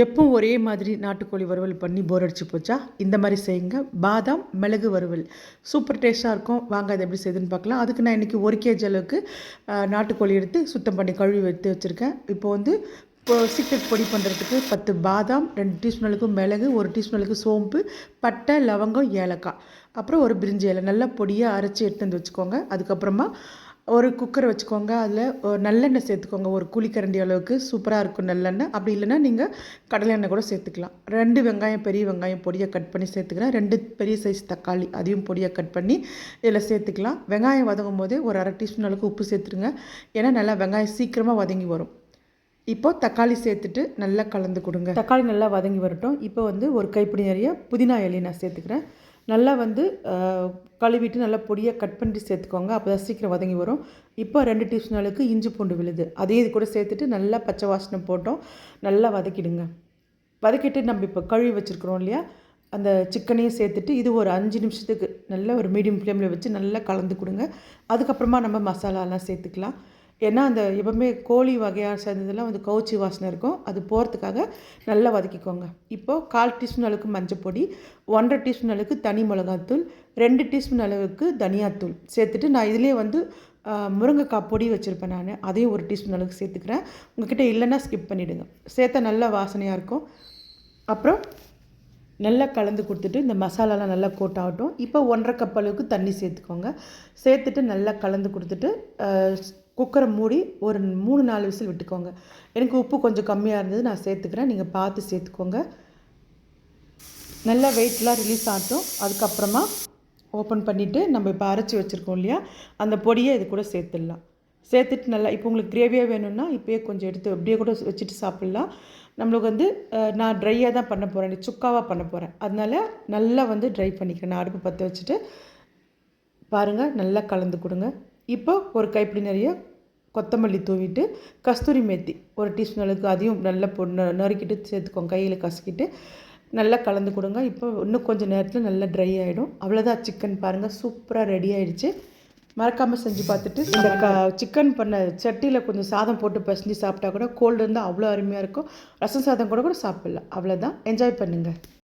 எப்பவும் ஒரே மாதிரி நாட்டுக்கோழி வறுவல் பண்ணி போர் அடிச்சு போச்சா? இந்த மாதிரி செய்யுங்க. பாதாம் மிளகு வறுவல். சூப்பர் டேஸ்ட்டாக இருக்கும். வாங்க அதை எப்படி செய்யுதுன்னு பார்க்கலாம். அதுக்கு நான் இன்றைக்கி ஒரு கேஜி அளவுக்கு நாட்டுக்கோழி எடுத்து சுத்தம் பண்ணி கழுவி எடுத்து வச்சுருக்கேன். இப்போ வந்து இப்போ சீக்ரெட் பொடி பண்ணுறதுக்கு பத்து பாதாம் ரெண்டு டீஸ்பூன் அளவுக்கு மிளகு ஒரு டீஸ்பூன் அளவுக்கு சோம்பு பட்டை லவங்கம் ஏலக்காய். அப்புறம் ஒரு பிரிஞ்சி இலை. நல்லா பொடியாக அரைச்சி எடுத்து வந்து வச்சுக்கோங்க. அதுக்கப்புறமா ஒரு குக்கரை வச்சுக்கோங்க அதில் நல்லெண்ணெய் சேர்த்துக்கோங்க. ஒரு குழிக்கரண்டி அளவுக்கு சூப்பராக இருக்கும் நல்லெண்ணெய். அப்படி இல்லைன்னா நீங்கள் கடலை எண்ணெய் கூட சேர்த்துக்கலாம். ரெண்டு வெங்காயம் பெரிய வெங்காயம் பொடியாக கட் பண்ணி சேர்த்துக்கிறேன். ரெண்டு பெரிய சைஸ் தக்காளி அதையும் பொடியாக கட் பண்ணி இதில் சேர்த்துக்கலாம். வெங்காயம் வதங்கும் போதே ஒரு அரை டீஸ்பூன் அளவுக்கு உப்பு சேர்த்துருங்க. ஏன்னா நல்லா வெங்காயம் சீக்கிரமாக வதங்கி வரும். இப்போ தக்காளி சேர்த்துட்டு நல்லா கலந்து கொடுங்க. தக்காளி நல்லா வதங்கி வரட்டும். இப்போ வந்து ஒரு கைப்பிடி நிறைய புதினா இலையை நான் சேர்த்துக்கிறேன். நல்லா வந்து கழுவிட்டு நல்லா பொடியாக கட் பண்ணி சேர்த்துக்கோங்க. அப்போ தான் சீக்கிரம் வதங்கி வரும். இப்போ ரெண்டு டீஸ்பூன் அளவுக்கு இஞ்சி பூண்டு விழுது. அதையும் இது கூட சேர்த்துட்டு நல்லா பச்சை வாசனை போட்டோம். நல்லா வதக்கிடுங்க. வதக்கிட்டு நம்ம இப்போ கழுவி வச்சுருக்குறோம் இல்லையா? அந்த சிக்கனையும் சேர்த்துட்டு இது ஒரு அஞ்சு நிமிஷத்துக்கு நல்ல ஒரு மீடியம் ஃப்ளேமில் வச்சு நல்லா கலந்து கொடுங்க. அதுக்கப்புறமா நம்ம மசாலாலாம் சேர்த்துக்கலாம். ஏன்னா அந்த எப்பவுமே கோழி வகையாக சேர்ந்ததெல்லாம் வந்து கவுச்சி வாசனை இருக்கும். அது போகிறதுக்காக நல்லா வதக்கிக்கோங்க. இப்போது கால் டீஸ்பூன் அளவுக்கு மஞ்சள் பொடி ஒன்றரை டீஸ்பூன் அளவுக்கு தனி மிளகாத்தூள் ரெண்டு டீஸ்பூன் அளவுக்கு தனியாத்தூள் சேர்த்துட்டு நான் இதிலே வந்து முருங்கைக்காய் பொடி வச்சுருப்பேன் நான். அதையும் ஒரு டீஸ்பூன் அளவுக்கு சேர்த்துக்கிறேன். உங்ககிட்ட இல்லைன்னா ஸ்கிப் பண்ணிவிடுங்க சேர்த்தா நல்லா வாசனையாக இருக்கும். அப்புறம் நல்லா கலந்து கொடுத்துட்டு இந்த மசாலாலாம் நல்லா கோட் ஆகட்டும். இப்போ ஒன்றரை கப் அளவுக்கு தண்ணி சேர்த்துக்கோங்க. சேர்த்துட்டு நல்லா கலந்து கொடுத்துட்டு குக்கரை மூடி ஒரு மூணு நாலு விசில் விட்டுக்கோங்க. எனக்கு உப்பு கொஞ்சம் கம்மியாக இருந்தது நான் சேர்த்துக்கிறேன். நீங்கள் பார்த்து சேர்த்துக்கோங்க. நல்லா வெயிட்லாம் ரிலீஸ் ஆகட்டும். அதுக்கப்புறமா ஓப்பன் பண்ணிவிட்டு நம்ம இப்போ அரைச்சி வச்சுருக்கோம் இல்லையா? அந்த பொடியை இது கூட சேர்த்துடலாம். சேர்த்துட்டு நல்லா இப்போ உங்களுக்கு கிரேவியாக வேணும்னா இப்போயே கொஞ்சம் எடுத்து அப்படியே கூட வச்சுட்டு சாப்பிட்லாம். நம்மளுக்கு வந்து நான் ட்ரையாக தான் பண்ண போகிறேன் சுக்காவாக பண்ண போகிறேன் அதனால நல்லா வந்து ட்ரை பண்ணிக்கிறேன். நான் அடுப்பு பற்ற வச்சுட்டு பாருங்கள் நல்லா கலந்து கொடுங்க. இப்போ ஒரு கைப்பிடி நிறைய கொத்தமல்லி தூவிட்டு கஸ்தூரி மேத்தி ஒரு டீஸ்பூன் அளவுக்கு அதையும் நல்லா பொ நறுக்கிட்டு சேர்த்துக்கோங்க. கையில் கசக்கிட்டு நல்லா கலந்து கொடுங்க. இப்போ இன்னும் கொஞ்சம் நேரத்தில் நல்லா ட்ரை ஆகிடும் அவ்வளோதான் சிக்கன் பாருங்கள் சூப்பராக ரெடி ஆகிடுச்சு மறக்காமல் செஞ்சு பார்த்துட்டு இந்த க சிக்கன் பண்ண சட்டியில் கொஞ்சம் சாதம் போட்டு பசஞ்சு சாப்பிட்டா கூட கோல்டு இருந்தால் அவ்வளோ அருமையாக இருக்கும். ரசம் சாதம் கூட கூட சாப்பிட்லாம். அவ்வளோதான் என்ஜாய் பண்ணுங்கள்